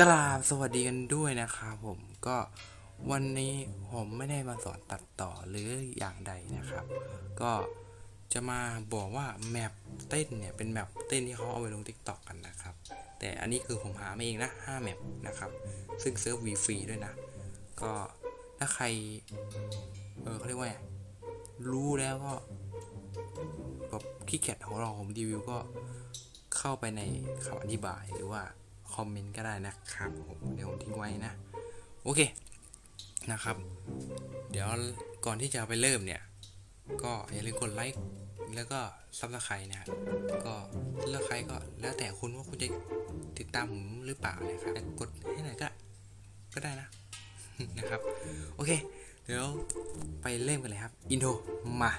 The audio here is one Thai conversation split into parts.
กราบสวัสดีกันด้วยนะครับผมก็วันนี้ผมไม่ได้มาสอนตัดต่อหรืออย่างใดนะครับ ก็จะมาบอกว่าแมปเต้นเนี่ยเป็นแมปเต้นที่เขาเอาไปลง t ิ k t o k กันนะครับ แต่อันนี้คือผมหามาเองนะ5แมปนะครับ ซึ่งเซิร์ฟวีฟรีด้วยนะ ก็ถ้าใคร เออเขาเรียกว่ารู้แล้วก็แบบขี้เกียจของเราผมรีวิวก็เข้าไปในคำอธิบายหรือว่า คอมเมนต์ก็ได้นะครับผมเดี๋ยวผมทิ้งไว้นะ โอเคนะครับ เดี๋ยวก่อนที่จะไปเริ่มเนี่ย ก็อย่าลืมกดไลค์แล้วก็ซับสไครต์นะครับก็เลือกใครก็แล้วแต่คุณว่าคุณจะติดตามผมหรือเปล่านะครับกดให้หน่อยก็ก็ได้นะนะครับ โอเค เดี๋ยวไปเริ่มกันเลยครับ อินโทรมา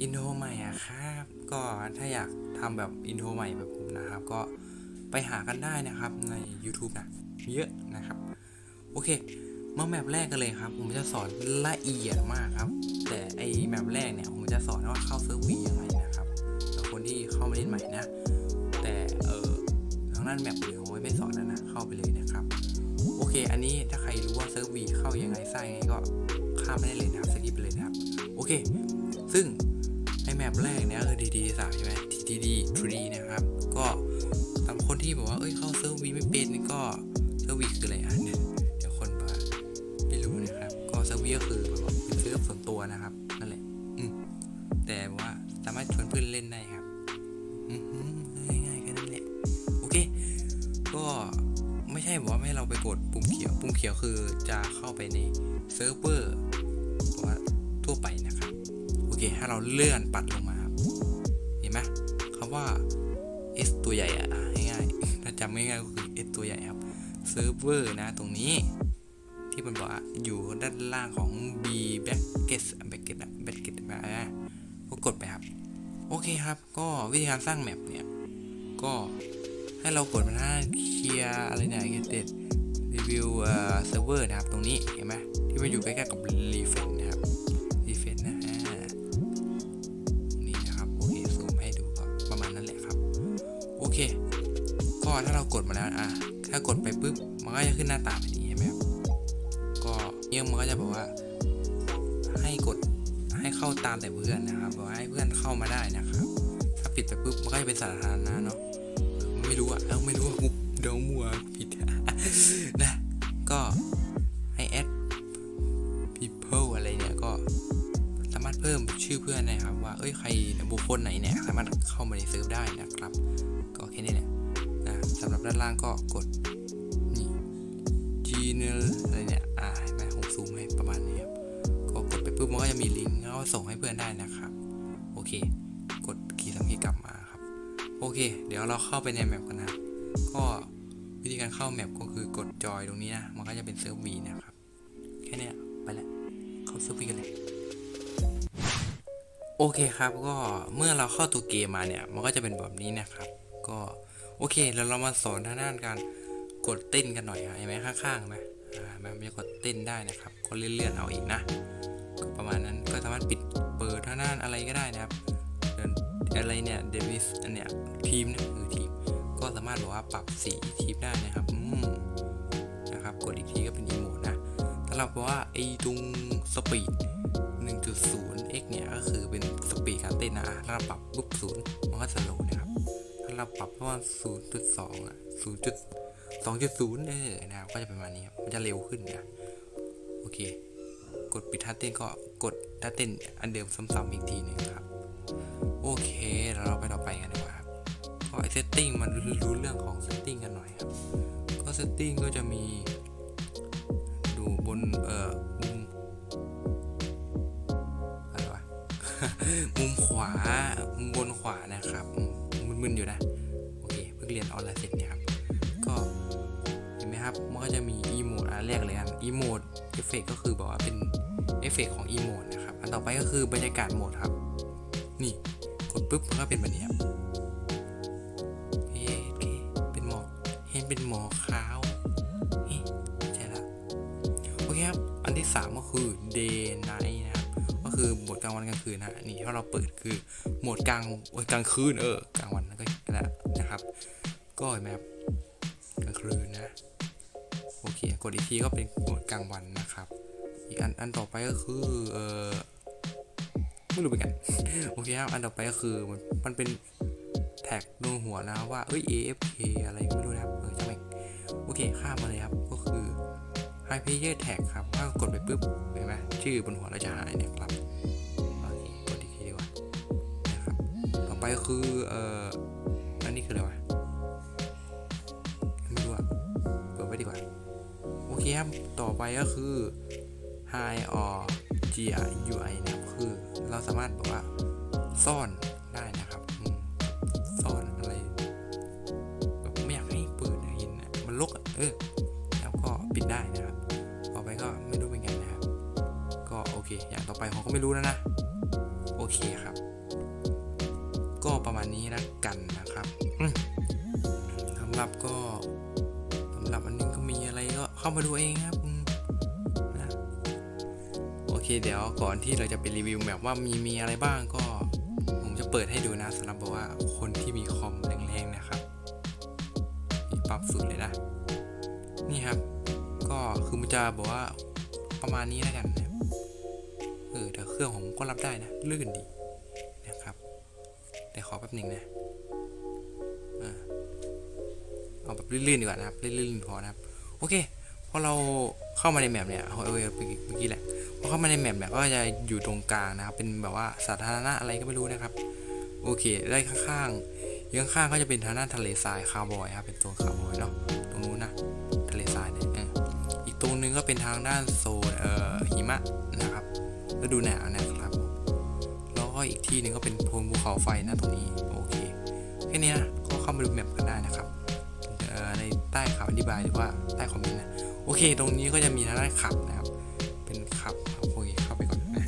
อินโทรใหม่อะครับ ก็ถ้าอยากทำแบบอินโทรใหม่แบบผมนะครับ ก็ไปหากันได้นะครับใน YouTube นะเยอะนะครับ โอเค มาแมปแรกกันเลยครับ ผมจะสอนละเอียดมากครับ แต่ไอแมปแรกเนี่ย ผมจะสอนว่าเข้าเซิร์ฟวียังไงนะครับสำหรับคนที่เข้ามาเล่นใหม่นะ แต่เออทางด้านแมปเดี๋ยวไม่สอนแล้วนะเข้าไปเลยนะครับ โอเค อันนี้ถ้าใครรู้ว่าเซิร์ฟวีเข้ายังไงสร้างยังไงก็ข้ามไปได้เลยนะครับสกิปไปเลยนะครับ โอเค ซึ่ง 3D 3ใช่ไหม 3D 3D นะครับ ก็สำหรับคนที่บอกว่า เอ้ย เข้าเซอร์ฟวีไม่เป็นก็เซอร์ฟวีคืออะไรอะเดี๋ยวคนไม่รู้นะครับ ก็เซอร์ฟวีก็คือแบบเป็นเซิร์ฟส่วนตัวนะครับ นั่นแหละ อืมแต่ว่าสามารถชวนเพื่อนเล่นได้ครับง่ายๆแค่นั้นแหละ โอเค ก็ไม่ใช่บอกว่าให้เราไปกดปุ่มเขียว ปุ่มเขียวคือจะเข้าไปในเซิร์ฟเวอร์ว่าทั่วไปนะครับ โอเค ถ้าเราเลื่อนปัดลงมาำว่า S ตัวใหญ่อะง่ายๆถ้าจำง่ายๆก็คือ S ตัวใหญ่ครับเซิร์ฟเวอร์นะตรงนี้ ที่มันบอกว่าอยู่ด้านล่างของ B bracket bracket bracket มาอะก็กดไปครับ โอเคครับ ก็วิธีการสร้างแมปเนี่ย ก็ให้เรากดมาหน้าเคลียอะไรเนี่ยเด็ดรีวิวเอ่อเซิร์ฟเวอร์นะครับ ตรงนี้เห็นไหมที่มันอยู่ใกล้ๆกับรีเฟน แล้วอะถ้ากดไปปุ๊บมันก็จะขึ้นหน้าตาแบบนี้ใช่ไหมครับก็เนี่ยมันก็จะบอกว่า ให้กดให้เข้าตามแต่เพื่อนนะครับบอกให้เพื่อนเข้ามาได้นะครับ ถ้าปิดไปปุ๊บมันก็จะเป็นสาธารณะเนาะไม่รู้อะเอ้าไม่รู้ว่าเดามัวผิดนะก็ให้แอด people อะไรเนี่ยก็สามารถเพิ่มชื่อเพื่อนนะครับ ว่าเอ้ยใครบุคคลไหนเนี่ยสามารถเข้ามาในเซิร์ฟได้นะครับ ก็แค่นี้แหละ นะสำหรับ ด้านล่างก็กดนี่ gmail อะไรเนี่ยอ่าเห็นไหมผมซูมให้ประมาณนี้ครับก็กดไปปุ๊บมันก็จะมีลิงก์แล้วก็ส่งให้เพื่อนได้นะครับ โอเค กดคีย์สังเกตกลับมาครับ โอเค เดี๋ยวเราเข้าไปในแมปกันนะก็วิธีการเข้าแมปก็คือกดจอยตรงนี้นะมันก็จะเป็นเซิร์ฟวีนะครับ แค่นี้ไปแล้วเข้าเซิร์ฟวีกันเลยโอเคครับก็เมื่อเราเข้าตัวเกมมาเนี่ย มันก็จะเป็นแบบนี้นะครับ ก็ โอเคแล้วเรามาสอนทางด้านการกดเต้นกันหน่อยอะเห็นไหมข้างๆไหมมันจะกดเต้นได้นะครับ ก็เลื่อนๆเอาอีกนะก็ประมาณนั้นก็สามารถปิดเปิดทางด้านอะไรก็ได้นะครับเดินอะไรเนี่ยเดวิสอันเนี้ยทีมนี่ยคือทีมก็สามารถบอกว่าปรับสีทีมได้นะครับนะครับกดอีกทีก็เป็นอีโมดนะสำหรับว่าไอ้ตรงสปีด1.0 x เนี่ยก็คือเป็นสปีดการเต้นนะถ้าเราปรับปุ๊บศูนย์มันก็สโลว์นะครับถ้า เราปรับเพราะว่า0.2อะ0.2.0เออนะครับก็จะเป็นประมาณนี้ครับมันจะเร็วขึ้นนะโอเค กดปิดท่าเต้นก็กดท่าเต้นอันเดิมซ้ำๆอีกทีหนึงครับ โอเคเราไปต่อไปกันดีกว่าครับก็ไอเซตติ้งมันรู้เรื่องของเซตติ้งกันหน่อยครับ ก็เซตติ้งก็จะมีดูบนเอ่อมุมอะไรวะมุมขวามุมบนขวานะครับ มึนๆอยู่นะ โอเค เพิ่งเรียนออนไลน์เสร็จเนี่ยครับ ก็เห็นไหมครับ มันก็จะมีอีโมดอันแรกเลยครับอีโมดเอฟเฟกก็คือบอกว่าเป็นเอฟเฟกของอีโมดนะครับ อันต่อไปก็คือบรรยากาศโหมดครับ นี่ กดปุ๊บมันก็เป็นแบบนี้ครับเฮ้เป็นหมอก เห็นเป็นหมอกขาวใช่ละโอเคครับ อันที่สามก็คือ day night นะครับ ก็คือโหมดกลางวันกลางคืนนะนี่ถ้าเราเปิดคือโหมดกลางกลางคืนเออกลาง ก็เห็นไหมครับกลางคืนนะโอเคกดอีกทีก็เป็นโหมดกลางวันนะครับ อีกอันอันต่อไปก็คือเออไม่รู้เหมือนกันโอเคครับอันต่อไปก็คือมันมันเป็นแท็กดวงหัวนะว่าเอ้ย AFK อะไรไม่รู้นะครับเออช่างแม่งโอเคข้ามมาเลยครับก็คือ High Player Tag ครับถ้ากดไปปุ๊บเห็นไหมชื่อบนหัวเราจะหายเนะครับโอเคกดอีกทีดีกว่านะครับต่อไปคือเอ่ออันนี้คืออะไรวะ โอเคครับต่อไปก็คือ high or GUI นะครับคือเราสามารถบอกว่าซ่อนได้นะครับซ่อนอะไรไม่อยากให้เปิดนเห็นมันลกเออแล้วก็ปิดได้นะครับ ต่อไปก็ไม่รู้เป็นไงนะครับ ก็โอเค อย่างต่อไปผมก็ไม่รู้แล้วนะ มาดูเองครับโอเคเดี๋ยวก่อนที่เราจะไปรีวิวแบบว่ามีมีอะไรบ้างก็ผมจะเปิดให้ดูนะสำหรับแบบว่าคนที่มีคอมแรงๆนะครับปรับสุดเลยนะ นี่ครับ ก็คือมันจะบอกว่าประมาณนี้แล้วกันนะเออแต่เครื่องผมก็รับได้นะ ลื่นดีนะครับแต่ขอแป๊บหนึ่งนะเอาแบบลื่นๆดีกว่านะครับลื่นๆพอนะครับ โอเค พอเราเข้ามาในแมปเนี่ยเออเมื่อกี้แหละพอเข้ามาในแมปเนี่ยก็จะอยู่ตรงกลางนะครับ เป็นแบบว่าสาธารณะอะไรก็ไม่รู้นะครับ โอเค ได้ข้างๆยังข้างก็จะเป็นทางด้านทะเลทรายคาร์บอยครับ เป็นตัวคาร์บอยเนาะ ตรงนู้นนะ ทะเลทรายเนี่ยอีกตรงนึงก็เป็นทางด้านโซนเอ่อหิมะนะครับฤดูหนาวนะครับ แล้วก็อีกที่หนึ่งก็เป็นโพนภูเขาไฟนะตรงนี้ โอเค แค่นี้นะ ก็เข้ามาดูแมปกันได้นะครับในใต้ข่าวอธิบายหรือว่าใต้คอมเมนต์นะ โอเค ตรงนี้ก็จะมีทางด้านขับนะครับ เป็นขับโอเคเข้าไปก่อนนะ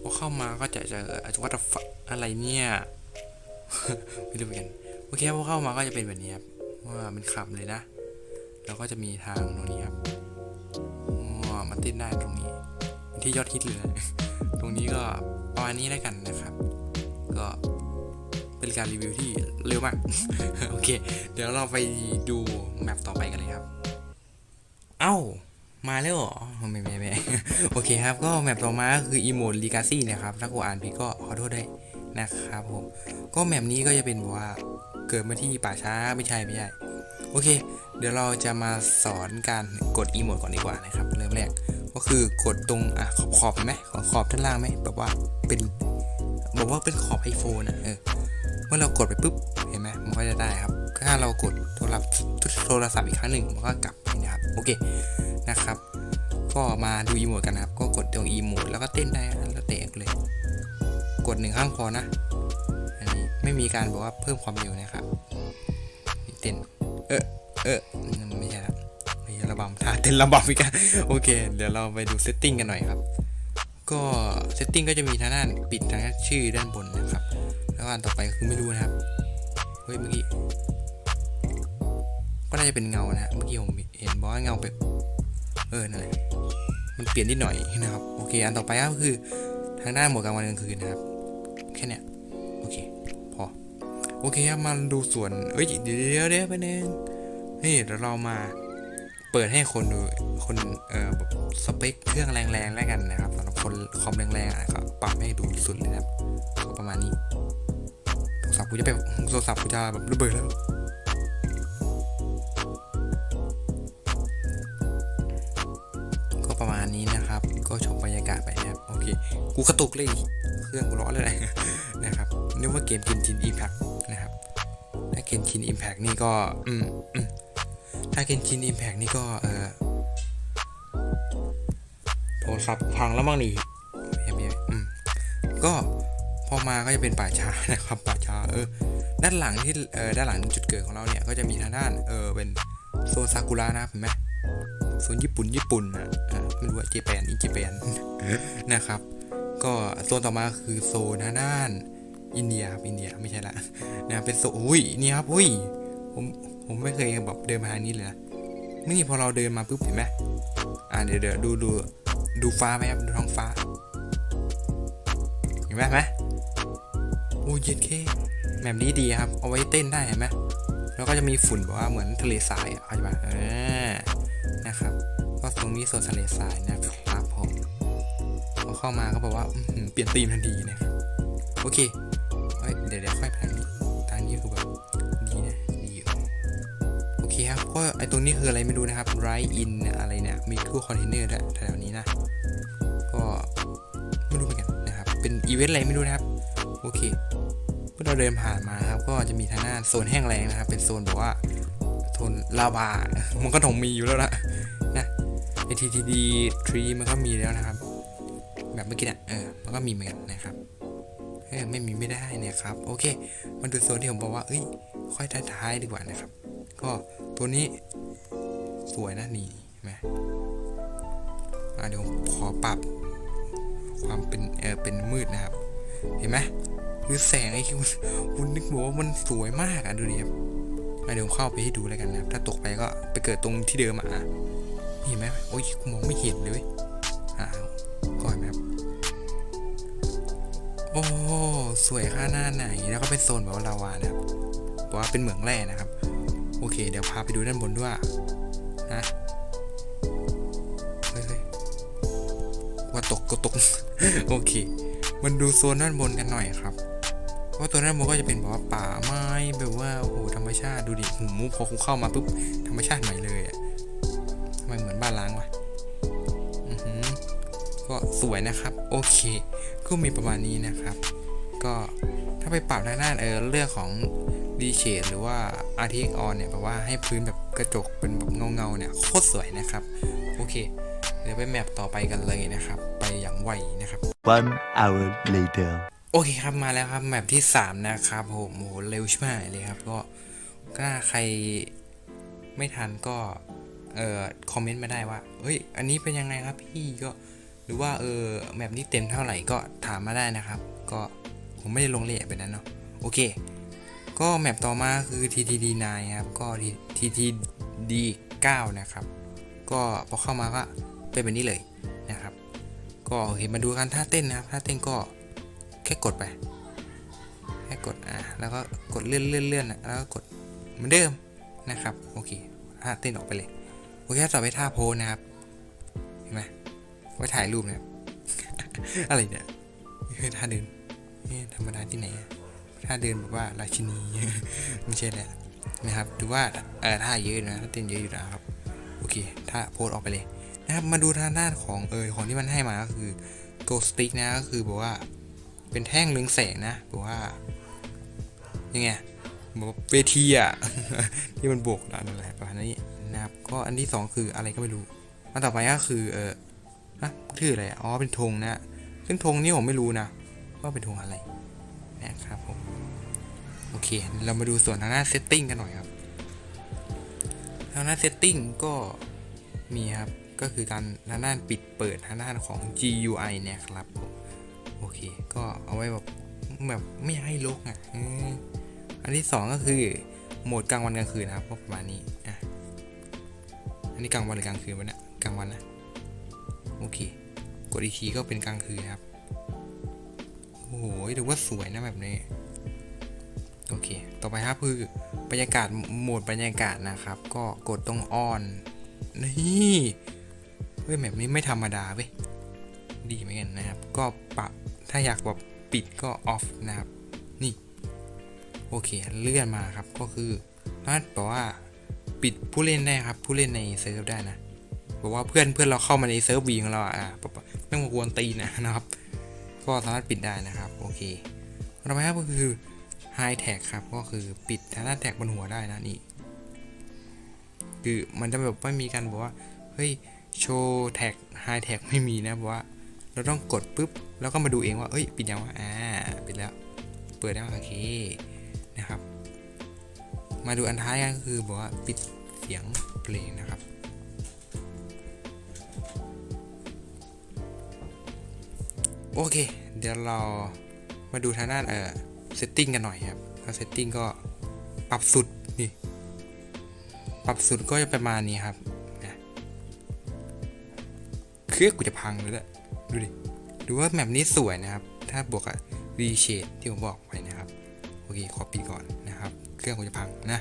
พอเข้ามาก็จะเจออาจจะว่าอะไรเนี่ยไม่รู้เหมือนกันโอเคพอเข้ามาก็จะเป็นแบบนี้ครับว่ามันขับเลยนะ แล้วก็จะมีทางตรงนี้ครับมาเต้นได้ตรงนี้เป็นที่ยอดฮิตเลยตรงนี้ก็ประมาณนี้แล้วกันนะครับ ก็เป็นการรีวิวที่เร็วมาก โอเค เดี๋ยวเราไปดูแมปต่อไปกันเลยครับ มาแล้วเหรอไม่ไม่ไม่โอเคครับ ก็แมปต่อมาคือ e m o t e Legacy นะครับ ถ้ากูอ่านผิดก็ขอโทษด้วยนะครับผม ก็แมปนี้ก็จะเป็นว่าเกิดมาที่ป่าช้าไม่ใช่ไม่ใช่ โอเค เดี๋ยวเราจะมาสอนการกด e m o t e ก่อนดีกว่านะครับเริ่มแรก ก็คือกดตรงอะขอบขอบไหมขอบขอบด้านล่างไหมแบบว่าเป็นบอกว่าเป็นขอบ iPhone อะเออเมื่อเรากดไปปุ๊บเห็นไหมมันก็จะได้ครับถ้าเรากดโทรศัพท์โทรศัพท์อีกครั้งหนึ่งมันก็กลับนะครับโอเค นะครับ ก็มาดูอีโมดกันนะครับ ก็กดตรงอีโมดแล้วก็เต้นได้แล้วเตะเลย กดหนึ่งข้างพอนะ อันนี้ไม่มีการบอกว่าเพิ่มความเร็วนะครับเต้น เออเออไม่ใช่ครับไม่ใช่ระบำท่าเต้นระบำอีกอะโอเค เดี๋ยวเราไปดูเซตติ้งกันหน่อยครับ ก็เซตติ้งก็จะมีทางด้านปิดทางด้านชื่อด้านบนนะครับ แล้วอันต่อไปคือไม่รู้นะครับ เฮ้ยเมื่อกี้ก็น่าจะเป็นเงานะเมื่อกี้ผมเห็นบอกว่าเงาไป เออนั่นแหละมันเปลี่ยนนิดหน่อยนะครับ โอเค อันต่อไปก็คือทางด้านหมวดกลางวันกลางคืนนะครับ แค่เนี้ยโอเค พอ โอเคครับมาดูส่วน เอ้ย เดี๋ยวเดี๋ยวเดี๋ยวไปนึงนี่เดี๋ยวเรามาเปิดให้คนดู คนเอ่อสเปคเครื่องแรงๆแล้วกันนะครับสำหรับคนคอมแรงๆอะก็ปรับให้ดูสุดเลยนะครับก็ประมาณนี้โทรศัพท์กูจะไปโทรศัพท์กูจะแบบระเบิดแล้ว กูกระตุกเลยเครื่องกูร้อนเลยนะครับนึกว่าเกมกินชินอิมแพคนะครับถ้าเกมชินอิมแพคนี่ก็อืมถ้าเกมชินอิมแพคนี่ก็เออโทรศัพท์พังแล้วมั้งนี่อืมก็พอมาก็จะเป็นป่าช้านะครับป่าช้าเออด้านหลังที่เออด้านหลังจุดเกิดของเราเนี่ยก็จะมีทางด้านเออเป็นโซนซากุระนะเห็นไหมโซนญี่ปุ่นญี่ปุ่นนะไม่รู้ว่าเจแปนอีเจแปนนะครับ ก็โซนต่อมาคือโซนทางด้าน อินเดียครับอินเดียไม่ใช่ละนะเป็นโซนอุ้ยนี่ครับอุ้ยผมผมไม่เคยแบบเดินมาทางนี้เลยนะนี่พอเราเดินมาปุ๊บเห็นไหมอ่าเดี๋ยวเดี๋ยวดูดูดูฟ้าไหมครับดูท้องฟ้า เห็นไหมไหมโอ้ยเย็ดเคแบบนี้ดีครับ เอาไว้เต้นได้เห็นไหมแล้วก็จะมีฝุ่นแบบว่าเหมือนทะเลทรายอะเข้าใจปะเออนะครับ ก็ตรงนี้โซนทะเลทรายนะครับ เข้ามาก็บอกว่าเปลี่ยนธีมทันทีนะครับโอเคเอ้ยเดี๋ยวเดี๋ยวค่อยไปทางนี้ทางนี้คือแบบดีนะดีอยู่โอเคครับก็ไอตรงนี้คืออะไรไม่รู้นะครับ right in อะไรเนี่ยมีคู่คอนเทนเนอร์ด้วยแถวๆนี้นะก็ไม่รู้เหมือนกันนะครับเป็นอีเวนต์อะไรไม่รู้นะครับโอเคเมื่อเราเดินผ่านมาครับก็จะมีทางหน้าโซนแห้งแล้งนะครับ เป็นโซนแบบว่าโซนลาวามันก็ต้องมีอยู่แล้วละนะใน TTD 3มันก็มีแล้วนะครับ แบบเมื่อกี้น่ะเออมันก็มีเหมือนกันนะครับเออไม่มีไม่ได้นะครับ โอเค มาดูโซนที่ผมบอกว่าเอ้ย ค่อยท้ายๆดีกว่านะครับ ก็ตัวนี้สวยนะนี่ไหมอะเดี๋ยวขอปรับ ความเป็นเออเป็นมืดนะครับ เห็นไหมคือแสงไอ้คิวคุณนึกบอกว่ามันสวยมากอะดูดิครับอะเดี๋ยวเข้าไปให้ดูแล้วกันนะครับ ถ้าตกไปก็ไปเกิดตรงที่เดิมอะเห็นไหมโอ้ยมองไม่เห็นเลย โอ้ สวยค่าหน้าไหน แล้วก็เป็นโซนแบบว่าลาวานะครับบอกว่าเป็นเหมืองแร่นะครับ โอเค เดี๋ยวพาไปดูด้านบนด้วยนะเฮ้ยว่าตกก็ตก โอเค มันดูโซนด้านบนกันหน่อยครับเพราะตัวด้านบนก็จะเป็นแบบว่าป่าไม้แบบว่าโอ้โหธรรมชาติดูดิหูมูพอคุณเข้ามาปุ๊บธรรมชาติใหม่เลยอะ วยนะครับ โอเค ก็มีประมาณนี้นะครับ ก็ถ้าไปปรับทางด้านเออเรื่องของดีเชดหรือว่า RTX on เนี่ยแบบว่าให้พื้นแบบกระจกเป็นแบบเงาๆเนี่ยโคตรสวยนะครับ โอเค เดี๋ยวไปแมปต่อไปกันเลยนะครับ ไปอย่างไวนะครับ One hour later. โอเคครับมาแล้วครับแมปที่ 3 นะครับผมโอ้โหเร็วชิบหายเลยครับ ก็ถ้าใครไม่ทันก็เอ่อคอมเมนต์มาได้ว่า เฮ้ย อันนี้เป็นยังไงครับพี่ก็ หรือว่าเออแมปนี้เต็มเท่าไหร่ก็ถามมาได้นะครับ ก็ผมไม่ได้ลงละเอียดไปนั้นเนาะโอเค ก็แมปต่อมาคือ TTD 9ครับก็ TTD 9นะครับ ก็พอเข้ามาก็เป็นแบบนี้เลยนะครับ ก็โอเคมาดูกันท่าเต้นนะครับท่าเต้นก็แค่กดไปแค่กดอะแล้วก็กดเลื่อนเลื่อนเลื่อนะแล้วก็กดเหมือนเดิมนะครับโอเคท่าเต้นออกไปเลยโอเคต่อไปท่าโพนะครับเห็นไหม ไว้ถ่ายรูปนะอะไรเนี่ยท่าเดินเฮ้ยธรรมดาที่ไหนท่าเดินแบบว่าราชินีไม่ใช่แหละนะครับดูว่าเออท่าเยอะนะท่าเต้นเยอะอยู่นะครับโอเคถ้าโพสออกไปเลยนะครับมาดูทางด้านของเออของที่มันให้มาก็คือ Go Stick นะก็คือบอกว่าเป็นแท่งเรืองแสงนะบอกว่ายังไงบอกเวทีอะที่มันบวกอะไรประมาณนี้นะครับก็อันที่สองคืออะไรก็ไม่รู้อันต่อไปก็คือเออ นะชื่ออะไรอ๋อเป็นธงนะซึ่งธงนี้ผมไม่รู้นะว่าเป็นธงอะไรนะครับผมโอเค เรามาดูส่วนทางหน้าเซตติ้งกันหน่อยครับทางด้านเซตติ้งก็มีครับ ก็คือการทางด้านปิดเปิดทางด้านของ GUI เนี่ยครับผมโอเค ก็เอาไว้แบบแบบไม่อยากให้ลกอะอันที่สองก็คือโหมดกลางวันกลางคืนนะครับก็ประมาณนี้อะอันนี้กลางวันหรือกลางคืนวะเนี่ยกลางวันนะ โอเค กดอีกทีก็เป็นกลางคืนครับ โอ้โหถือว่าสวยนะแบบนี้ โอเค ต่อไปครับคือบรรยากาศโหมดบรรยากาศนะครับ ก็กดตรงออน นี่เฮ้ยแบบนี้ไม่ธรรมดาเว้ย ดีเหมือนกันนะครับ ก็ปรับ ถ้าอยากแบบปิดก็ออฟนะครับ นี่ โอเค เลื่อนมาครับ ก็คือถ้าบอกว่าปิดผู้เล่นได้ครับ ผู้เล่นในเซิร์ฟได้นะ บอกว่าเพื่อนเพื่อนเราเข้ามาในเซิร์ฟวีของเราอะไม่มากวนตีนะนะครับ ก็สามารถปิดได้นะครับ โอเคต่อไปครับก็คือ High Tag ครับ ก็คือปิดทางด้านแท็กบนหัวได้นะนี่ คือมันจะแบบไม่มีการบอกว่า เฮ้ย โชว์แท็ก High Tag ไม่มีนะบอกว่า เราต้องกดปุ๊บ แล้วก็มาดูเองว่า เอ้ย ปิดยังวะ อ่า ปิดแล้ว เปิดแล้วโอเค นะครับ มาดูอันท้ายกันก็คือบอกว่าปิดเสียงเพลงนะครับ โอเค เดี๋ยวเรามาดูทางด้านเอ่อเซตติ้งกันหน่อยครับถ้าเซตติ้งก็ปรับสุดนี่ ปรับสุดก็จะประมาณนี้ครับนะเครื่องกูจะพังเลยแหละดูดิดูว่าแมปนี้สวยนะครับ ถ้าบวกกับรีเชดที่ผมบอกไปนะครับ โอเค ขอปิดก่อนนะครับ เครื่องผมจะพังนะ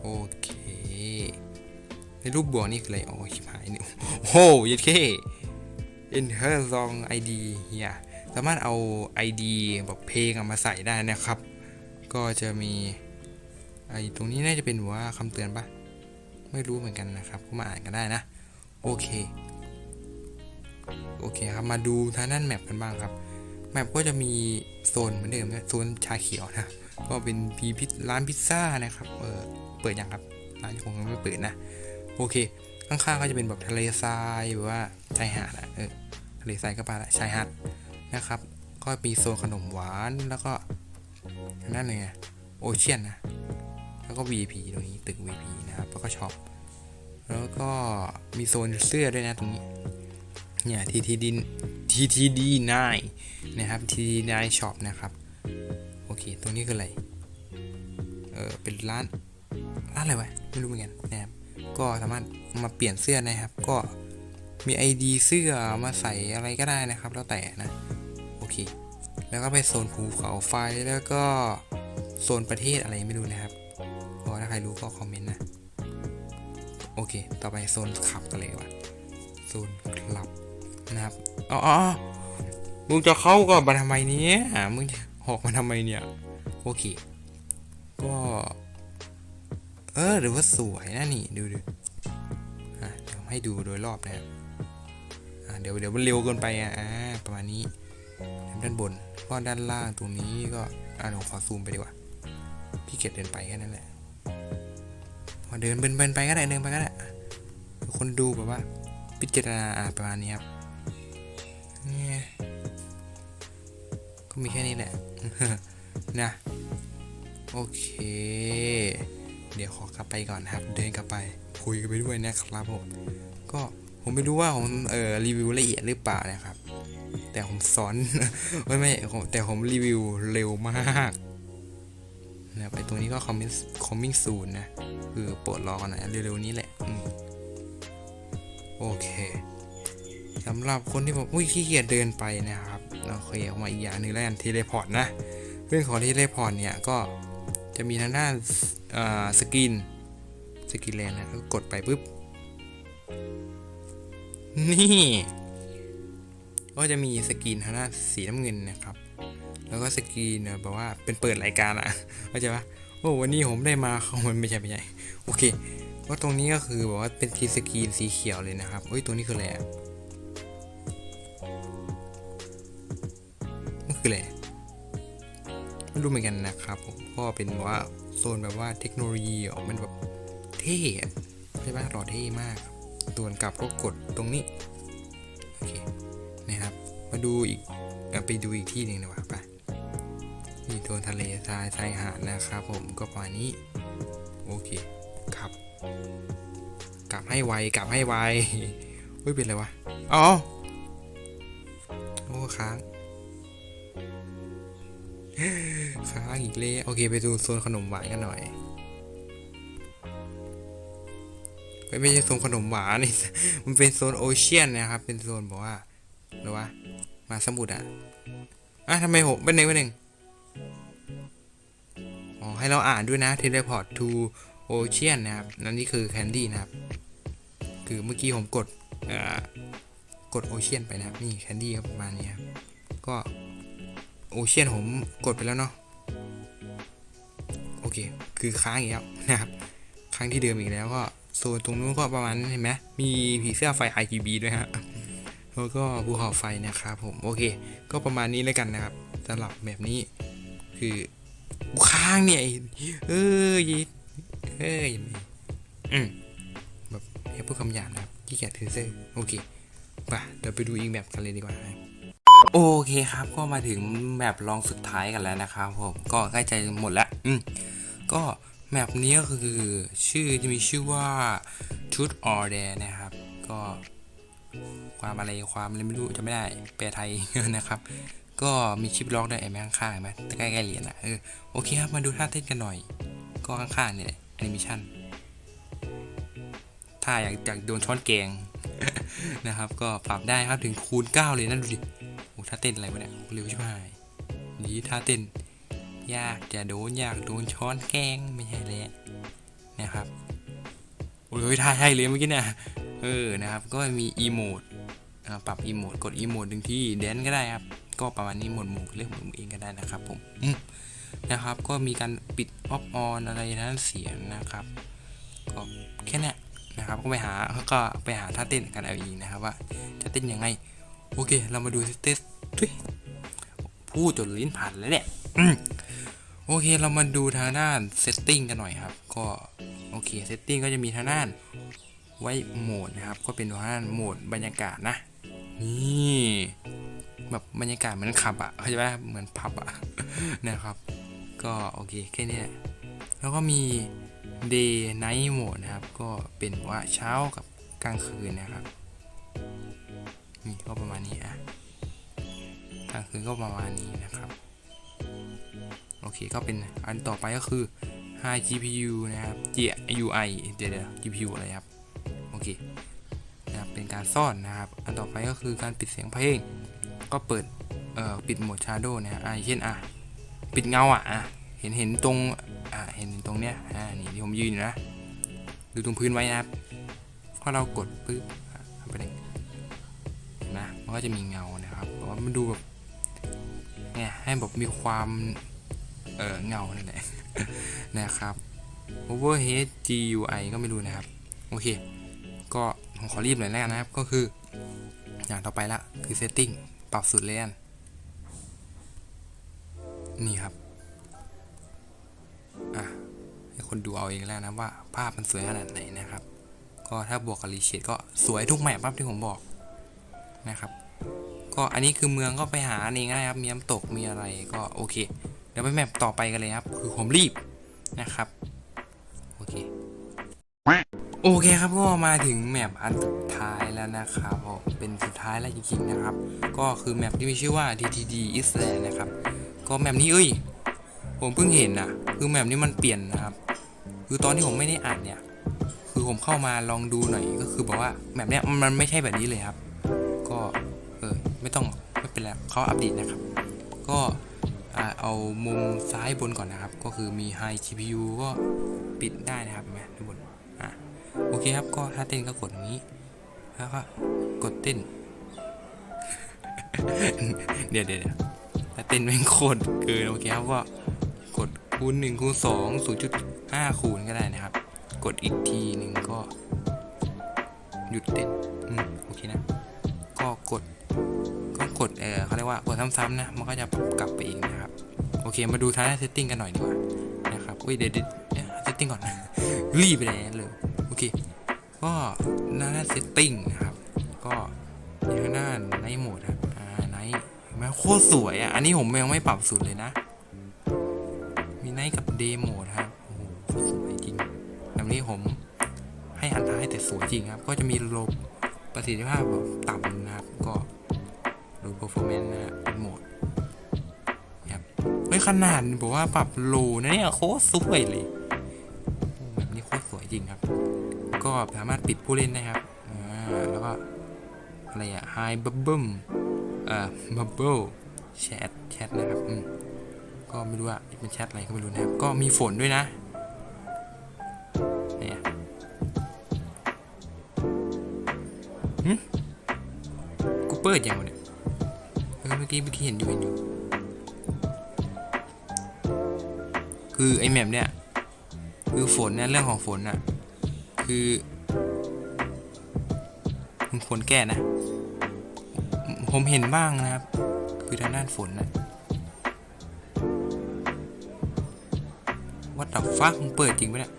โอเค ในรูปบวกนี่คืออะไรโอ้ชิบหายนี่โอ้โหยัดเค enter song id เฮียสามารถเอา id แบบเพลงอะมาใส่ได้นะครับ ก็จะมีไอตรงนี้น่าจะเป็นหัวคำเตือนปะไม่รู้เหมือนกันนะครับ ก็มาอ่านกันได้นะ โอเค โอเคครับ มาดูทางด้านแมปกันบ้างครับ แมปก็จะมีโซนเหมือนเดิมนะ โซนชาเขียวนะ ก็เป็นพีพิซร้านพิซซ่านะครับ เออเปิดยังครับ ร้านคงไม่เปิดนะ โอเค ข้างๆก็จะเป็นแบบทะเลทรายหรือว่าชายหาดอะเออ เลทรายก็ไปละชายหาดนะครับ ก็มีโซนขนมหวานแล้วก็นั่นไงโอเชียนนะ แล้วก็ VP ตรงนี้ตึก VP นะครับแล้วก็ช็อปแล้วก็มีโซนเสื้อด้วยนะตรงนี้เนี่ย TTD TTD 9นนะครับ TTD 9 Shop นะครับ โอเค ตรงนี้คืออะไร เออเป็นร้าน ร้านอะไรวะ ไม่รู้เหมือนกันนะครับ ก็สามารถมาเปลี่ยนเสื้อนะครับ ก็ มี ID เสื้อมาใส่อะไรก็ได้นะครับ แล้วแต่นะ โอเค แล้วก็ไปโซนภูเขาไฟแล้วก็โซนประเทศอะไรไม่รู้นะครับก็ถ้าใครรู้ก็คอมเมนต์นะ โอเค ต่อไปโซนขับกันเลยว่ะโซนคลับนะครับอ๋ออมึงจะเข้าก่อนมาทำไมเนี่ยมึงจะหอกมาทำไมเนี่ย โอเค ก็ เออหรือว่าสวยนะนี่ ดูดูอะเดี๋ยวให้ดูโดยรอบนะครับ เดี๋ยวเดี๋ยวมันเร็วเกินไปอะอ่าประมาณนี้ด้านบนก็ด้านล่างตรงนี้ก็อะเดี๋ยวขอซูมไปดีกว่าพี่เกียจเดินไปแค่นั้นแหละพอเดินเดินไปก็ได้เดินไปก็ได้คนดูแบบว่า พิจารณาประมาณนี้ครับเนี่ยก็มีแค่นี้แหละนะโอเค เดี๋ยวขอกลับไปก่อนครับ เดินกลับไปคุยกันไปด้วยนะครับผมก็ ผมไม่รู้ว่าผมเอ่อรีวิวละเอียดหรือเปล่านะครับ แต่ผมสอนไม่ไม่แต่ผมรีวิวเร็วมากนะไอตัวนี้ก็ coming coming soon นะคือโปรดรอกันน่อยเร็วๆนี้แหละอืโอเคสำหรับคนที่บอกอุ้ยขี้เกียจเดินไปนะครับเราเคยเอามาอีกอย่างหนึ่งแล้วกันเทเลพอร์ตนะเรื่องของเทเลพอร์ตเนี่ยก็จะมีทางด้านอ่าสกินสกินแลนนะก็กดไปปุ๊บ นี่ ก็จะมีสกรีนทางด้านสีน้ำเงินนะครับ แล้วก็สกรีนเนี่ยแบบว่าเป็นเปิดรายการอะเข้าใจปะโอ้วันนี้ผมได้มาเขามันไม่ใช่ไม่ใช่โอเคก็ตรงนี้ก็คือแบบว่าเป็นทีสกรีนสีเขียวเลยนะครับเอ้ยตัวนี้คืออะไรมันคืออะไรไม่รู้เหมือนกันนะครับผมก็เป็นว่าโซนแบบว่าเทคโนโลยีออกมันแบบเท่ใช่ปะหล่อเท่มาก ส่วนกลับก็กดตรงนี้โอเคนะครับ มาดูอีกไปดูอีกที่หนึ่งดีกว่าไปนี่ตัวทะเลทรายชายหาดนะครับผมก็ประมาณนี้ โอเคครับ กลับให้ไวกลับให้ไวเฮ้ย เป็นไรวะ อ๋อ โอ้ค้างค้างอีกเลยโอเค ไปดูโซนขนมหวานกันหน่อย ไม่ไม่ใช่โซนขนมหวานนี่ มันเป็นโซนโอเชียนนะครับ เป็นโซนบอกว่าหรือว่า มาสมุทรอะอะทำไมผมเป็นหนึ่งเป็นหนึ่งอ๋อให้เราอ่านด้วยนะ teleport to ocean นะครับนั่นนี่คือ candy นะครับ คือเมื่อกี้ผมกดเอ่อกด ocean ไปนะครับ นี่ candy ครับประมาณนี้ครับ ก็ ocean ผมกดไปแล้วเนาะโอเค คือค้างอีกแล้วนะครับ ครั้งที่เดิมอีกแล้วก็ โซนตรงนู้นก็ประมาณเห็นไหมมีผีเสื้อไฟ RGB ด้วยฮะแล้วก็ภูเขาไฟนะครับผมโอเค ก็ประมาณนี้แล้วกันนะครับสำหรับแบบนี้ คือค้างเนี่ยไอ้เอ้ยเอ้ยอืมแบบอย่าพูดคำหยาบนะครับขี้เกียจถือเสื้อโอเคไป่ะเดี๋ยวไปดูอีกแบบกันเลยดีกว่าครับโอเคครับก็มาถึงแบบลองสุดท้ายกันแล้วนะครับผมก็ใกล้ใจหมดแล้ว อืมก็ แมปนี้ก็คือชื่อจะมีชื่อว่า Truth or Dare นะครับ ก็ความอะไรความอะไรไม่รู้จะไม่ได้แปลไทยนะครับ ก็มีชิปล็อกด้วยไอ้แม่ข้างๆเห็นไหมใกล้ๆเหรียญอะเออโอเคครับมาดูท่าเต้นกันหน่อย ก็ข้างๆเนี่ยแอนิเมชันถ้าอยากอยากโดนช้อนแกงนะครับ ก็ปรับได้ครับถึงคูณ 9 เลยนะดูดิโอท่าเต้นอะไรวะเนี่ยเร็วช่ไหมนี่ท่าเต้น ยากจะโดนอยากโดนช้อนแกงไม่ใช่แล้วนะครับโอ้ยท่าใช่เลยเมื่อกี้เนี่ยเออนะครับ ก็มีอีโมดปรับอีโมดกดอีโมดหนึ่งที่แดนก็ได้ครับ ก็ประมาณนี้หมดหมู่เรื่องหมดหมู่เองก็ได้นะครับผมนะครับ ก็มีการปิดออฟออนอะไรนั้นเสียงนะครับก็แค่นี้นะครับก็ไปหาก็ไปหาท่าเต้นกันเอาเองนะครับว่าจะเต้นยังไง โอเค เรามาดูเต้นทุยพูดจนลิ้นพันแล้วเนี่ย โอเคเรามาดูทางด้านเซตติ้งกันหน่อยครับ ก็โอเคเซตติ้งก็จะมีทางด้านไว้โหมดนะครับ ก็เป็นทางด้านโหมดบรรยากาศนะ นี่แบบบรรยากาศเหมือนขับอะเข้าใจไหมเหมือนพับอะนะครับ ก็โอเคแค่นี้แหละแล้วก็มี day night mode นะครับ ก็เป็นว่าเช้ากับกลางคืนนะครับนี่ก็ประมาณนี้อะกลางคืนก็ประมาณนี้นะครับ โอเคก็เป็นอันต่อไปก็คือ high GPU นะครับ GUI เดี๋ยวเจีย GPU อะไรครับ โอเคนะครับเป็นการซ่อนนะครับ อันต่อไปก็คือการปิดเสียงเพลง ก็เปิดเอ่อปิดโหมด Shadow นะฮะอ่าเช่นอะปิดเงาอะอะเห็นเห็นตรงอะเห็นตรงเนี้ยอ่านี่ที่ผมยืนอยู่นะดูตรงพื้นไว้นะครับพอเรากดปึ๊บไปเลยเห็นไหมมันก็จะมีเงานะครับแต่ว่ามันดูแบบเนี่ยให้แบบมีความ เออเงานั่นแหละนะครับ overhead GUI ก็ไม่รู้นะครับ โอเค ก็ผมขอรีบหน่อยแล้วกันะครับ ก็คือ อย่างต่อไปละคือ setting ปรับสุดเลยอันนี่ครับ อะให้คนดูเอาเองแล้วนะว่า ภาพมันสวยขนาดไหนนะครับ ก็ถ้าบวกกับรีเชดก็สวยทุกแมปครับที่ผมบอกนะครับ ก็อันนี้คือเมืองก็ไปหาเองก็ได้ครับ มีน้ำตกมีอะไรก็โอเค ดี๋ยวไปแมปต่อไปกันเลยครับ คือผมรีบนะครับ โอเค โอเคครับก็มาถึงแมปอันสุดท้ายแล้วนะครับเป็นสุดท้ายแล้วจริงๆนะครับ ก็คือแมปที่มีชื่อว่า DTD Island นะครับ ก็แมปนี้เอ้ย ผมเพิ่งเห็นนะคือแมปนี้มันเปลี่ยนนะครับ คือตอนที่ผมไม่ได้อ่านเนี่ย คือผมเข้ามาลองดูหน่อยก็คือบอกว่าแมปเนี้ยมันไม่ใช่แบบนี้เลยครับ ก็เออไม่ต้องไม่เป็นไรเขาอัปเดตนะครับ ก็ เอามุมซ้ายบนก่อนนะครับ ก็คือมี High GPU ก็ปิดได้นะครับเห็นไหมด้านบนอะโอเคครับก็ถ้าเต้นก็กดอย่างนี้แล้วก็กดเต้นเดี๋ยวเดี๋ยวเดี๋ยวถ้าเต้นแม่งโคตรเกินโอเคครับก็กดคูณหนึ่งคูณสองศูนย์จุดห้าคูณก็ได้นะครับ กดอีกทีหนึ่งก็ หยุดเต้นอืมโอเคนะ ก็กด กดเออเขาเรียกว่ากดซ้ำๆนะมันก็จะกลับไปเองนะครับโอเคมาดูท้ายเซตติ้งกันหน่อยดีกว่านะครับอุ้ยเดี๋ยวเดี๋ยวเซตติ้งก่อนรีบไปไหนเลยโอเคก็หน้าเซตติ้งนะครับก็มีทางด้านไนท์โหมดครับอ่าไนท์เห็นโคตรสวยอะอันนี้ผมยังไม่ปรับสุดเลยนะ มีไนท์กับเดโหมดครับโอ้โหสวยจริงแบบนี้ผมให้อันท้ายแต่สวยจริงครับ ก็จะมีระบบประสิทธิภาพแบบต่ำนะครับก็ ขนาดบอกว่าปรับโลนะเนี่ยโคตรสวยเลยอ้แบบนี้โคตรสวยจริงครับ ก็สามารถปิดผู้เล่นได้ครับอ่าแล้วก็อะไรอะ High Bubble เอ่อ Bubble Chat Chat นะครับอืมก็ไม่รู้ว่าเป็นแชทอะไรก็ไม่รู้นะครับ ก็มีฝนด้วยนะเนี่ยหึกูเปิดยังวะเนี่ยเมื่อกี้เมื่อกี้เห็นอยู่เห็นอยู่ คือไอ้แมปเนี่ยคือฝนเนี่ยเรื่องของฝนน่ะคือมันควรแก้นะ ผมเห็นบ้างนะครับ คือทางด้านฝนนะวัดดับฟ้ามึงเปิดจริงปะเนี่ย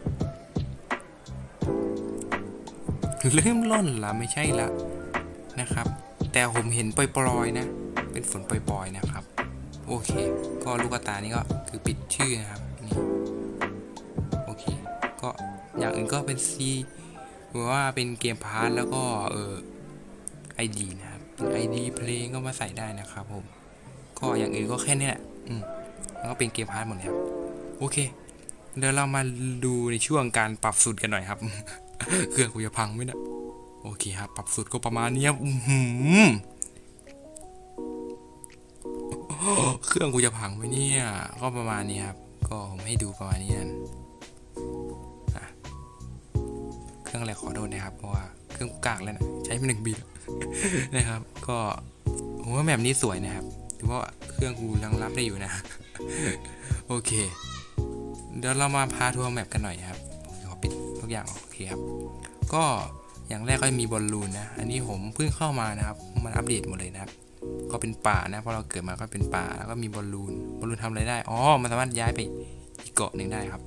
เริ่มล่นละไม่ใช่ละนะครับ แต่ผมเห็นปล่อยๆนะ เป็นฝนปล่อยๆนะครับ โอเค ก็ลูกตานี่ก็คือปิดชื่อนะครับ อย่างอื่นก็เป็น C หรือว่าเป็นเกมพาร์ทแล้วก็เออ ID นะครับเป็น ID เพลงก็มาใส่ได้นะครับผม ก็อย่างอื่นก็แค่นี้แหละอืมแล้วก็เป็นเกมพาร์ทหมดเลยครับโอเค เดี๋ยวเรามาดูในช่วงการปรับสูตรกันหน่อยครับ เครื่องกูจะพังไหมเนะโอเคครับ ปรับสูตรก็ประมาณนี้ครับเครื่องกูจะพังไหมเนี่ย ก็ประมาณนี้ครับ ก็ผมให้ดูประมาณนี้นั่นอะ รื่องอะไรขอโทษนะครับเพราะว่าเครื่องกูกากแล้วนะใช้มาหนึ่งบิตนะครับ ก็ผมว่าแบบนี้สวยนะครับถือว่าเครื่องกูยังรับได้อยู่นะ โอเค เดี๋ยวเรามาพาทัวร์แมปกันหน่อยครับขอปิดทุกอย่างโอเคครับ ก็อย่างแรกก็มีบอลลูนนะ อันนี้ผมเพิ่งเข้ามานะครับ มันอัปเดตหมดเลยนะครับ ก็เป็นป่านะเพราะเราเกิดมาก็เป็นป่าแล้วก็มีบอลลูน บอลลูนทำอะไรได้ อ๋อ มันสามารถย้ายไปอีกเกาะหนึ่งได้ครับ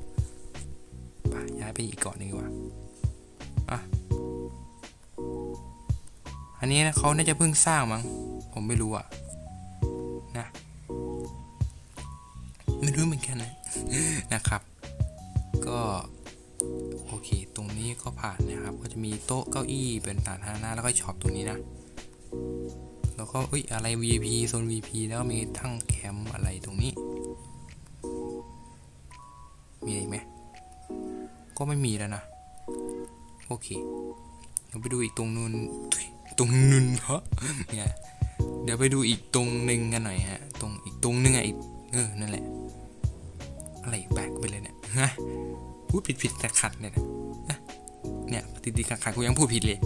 ไปย้ายไปอีกเกาะหนึ่งดีกว่า อะ อันนี้นะเขาน่าจะเพิ่งสร้างมั้ง ผมไม่รู้อะนะ ไม่รู้เหมือนกันนะ นะครับ ก็โอเค ตรงนี้ก็ผ่านนะครับ ก็จะมีโต๊ะเก้าอี้เป็นสาธารณะแล้วก็ช็อปตรงนี้นะ แล้วก็เอ้ยอะไร VIP โซน VIP แล้วมีทั้งแคมป์อะไรตรงนี้ มีอะไรอีกไหม ก็ไม่มีแล้วนะ โอเคเดี๋ยวไปดูอีกตรงนู้นตรงนู้นเหรอเนี่ยเดี๋ยวไปดูอีกตรงหนึ่งกันหน่อยฮะ ตรงอีกตรงหนึงอะอีกเออนั่นแหละ อะไรแปลกไปเลยเนี่ยฮะพูดผิดผิดแต่ขัดเนี่ยนะเนี่ยติดติดขัดขัดกูยังพูดผิดเลย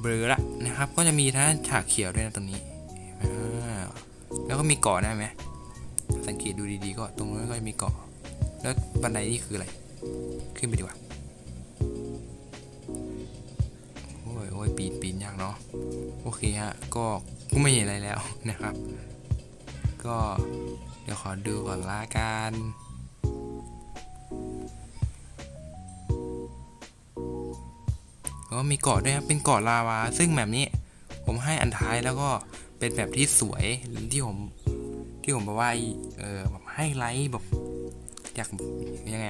เบลอละนะครับ ก็จะมีทั้งฉากเขียวด้วยนะตรงนี้แล้วก็มีเกาะได้ไหมสังเกตดูดีๆก็ตรงนั้นก็จะมีเกาะแล้วบันไดนี่คืออะไร ขึ้นไปดีกว่า เคฮะ ก็กูไม่เห็นอะไรแล้วนะครับ ก็เดี๋ยวขอดูก่อนละกันก็มีเกาะด้วยครับเป็นเกาะลาวา ซึ่งแบบนี้ผมให้อันท้ายแล้วก็เป็นแบบที่สวยที่ผมที่ผมบอกว่าเออแบบให้ไลท์แบบอยากยังไง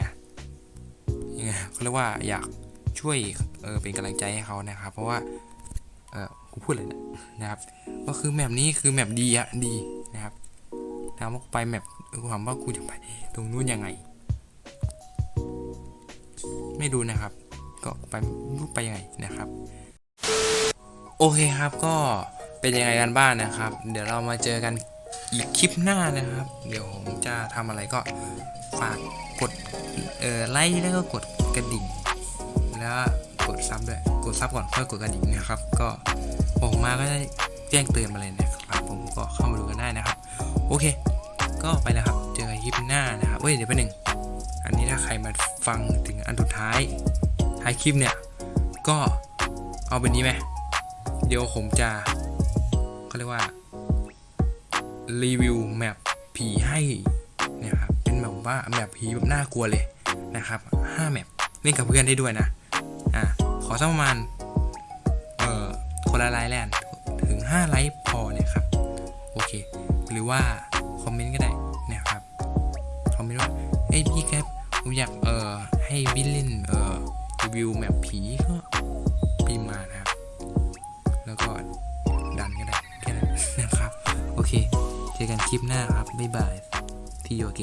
ยังไงเขาเรียกว่าอยากช่วยเออเป็นกำลังใจให้เขานะครับ เพราะว่า กูพูดอะไรนะนะครับ ก็คือแมปนี้คือแมปดีอะดีนะครับถามว่าไปแมปกูถามว่ากูจะไปตรงนู้นยังไง ไม่รู้นะครับ ก็ไปรู้ไปยังไงนะครับ โอเคครับก็เป็นยังไงกันบ้างนะครับ เดี๋ยวเรามาเจอกันอีกคลิปหน้านะครับ เดี๋ยวผมจะทำอะไรก็ฝากกดเอ่อไลค์แล้วก็กดกระดิ่ง แล้วกดซับด้วย กดซับก่อนค่อยกดกระดิ่งนะครับ ก็ บอกมาก็ได้แจ้งเตือนมาเลยนะครับผมก็เข้ามาดูกันได้นะครับ โอเค ก็ไปแล้วครับ เจอคลิปหน้านะครับเว้ยเดี๋ยวแป๊บนึงอันนี้ถ้าใครมาฟังถึงอันสุดท้ายท้ายคลิปเนี่ย ก็เอาเป็นนี้ไหมเดี๋ยวผมจะเขาเรียกว่ารีวิวแมปผีให้นะครับเป็นแบบว่าแมปผีแบบน่ากลัวเลยนะครับห้าแมปเล่นกับเพื่อนได้ด้วยนะอะขอสักประมาณ คนละไลค์แลนถึง 5 ไลค์พอเนี่ยครับ โอเค หรือว่า คอมเมนต์ก็ได้นะครับ คอมเมนต์ว่าเอ้ยพี่ครับ ผมอยาก เอ่อ ให้บิลลินเอ่อรีวิวแมปผีก็พิมพ์มานะครับ แล้วก็ดันก็ได้ แค่นั้นนะครับ โอเค เจอกันคลิปหน้าครับ บ๊ายบาย ที่โอเค